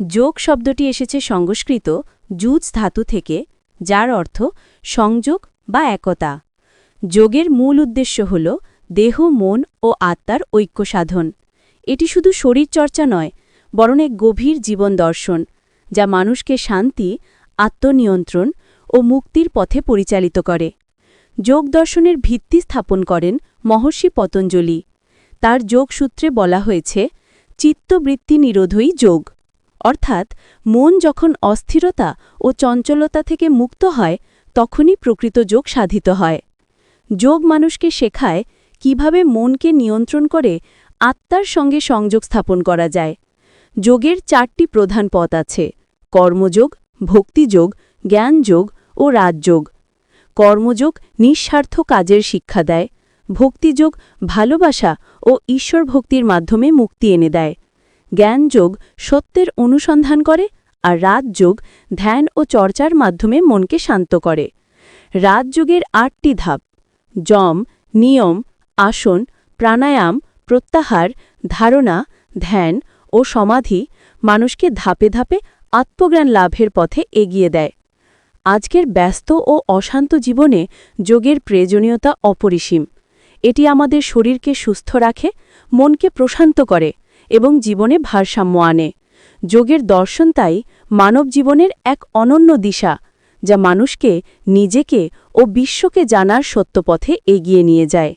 যোগ শব্দটি এসেছে সংস্কৃত জুজ ধাতু থেকে, যার অর্থ সংযোগ বা একতা। যোগের মূল উদ্দেশ্য হল দেহ, মন ও আত্মার ঐক্য সাধন। এটি শুধু শরীরচর্চা নয়, বরং এক গভীর জীবন দর্শন, যা মানুষকে শান্তি, আত্মনিয়ন্ত্রণ ও মুক্তির পথে পরিচালিত করে। যোগ দর্শনের ভিত্তি স্থাপন করেন মহর্ষি পতঞ্জলি। তার যোগসূত্রে বলা হয়েছে, চিত্তবৃত্তি নিরোধই যোগ। অর্থাৎ মন যখন অস্থিরতা ও চঞ্চলতা থেকে মুক্ত হয়, তখনই প্রকৃত যোগ সাধিত হয়। যোগ মানুষকে শেখায় কীভাবে মনকে নিয়ন্ত্রণ করে আত্মার সঙ্গে সংযোগ স্থাপন করা যায়। যোগের চারটি প্রধান পথ আছে। কর্মযোগ, ভক্তিযোগ, জ্ঞানযোগ ও রাজযোগ। কর্মযোগ নিঃস্বার্থ কাজের শিক্ষা দেয়। ভক্তিযোগ ভালোবাসা ও ঈশ্বর ভক্তির মাধ্যমে মুক্তি এনে দেয়। জ্ঞানযোগ সত্যের অনুসন্ধান করে আর রাজযোগ ধ্যান ও চর্চার মাধ্যমে মনকে শান্ত করে। রাজযোগের আটটি ধাপ। যম নিয়ম, আসন, প্রাণায়াম, প্রত্যাহার, ধারণা, ধ্যান ও সমাধি মানুষকে ধাপে ধাপে আত্মজ্ঞান লাভের পথে এগিয়ে দেয়। আজকের ব্যস্ত ও অশান্ত জীবনে যোগের প্রয়োজনীয়তা অপরিসীম। এটি আমাদের শরীরকে সুস্থ রাখে, মনকে প্রশান্ত করে। এবং জীবনে ভারসাম্য আনে। যোগের দর্শন তাই মানব জীবনের এক অনন্য দিশা, যা মানুষকে, নিজেকে ও বিশ্বকে জানার সত্যপথে এগিয়ে নিয়ে যায়।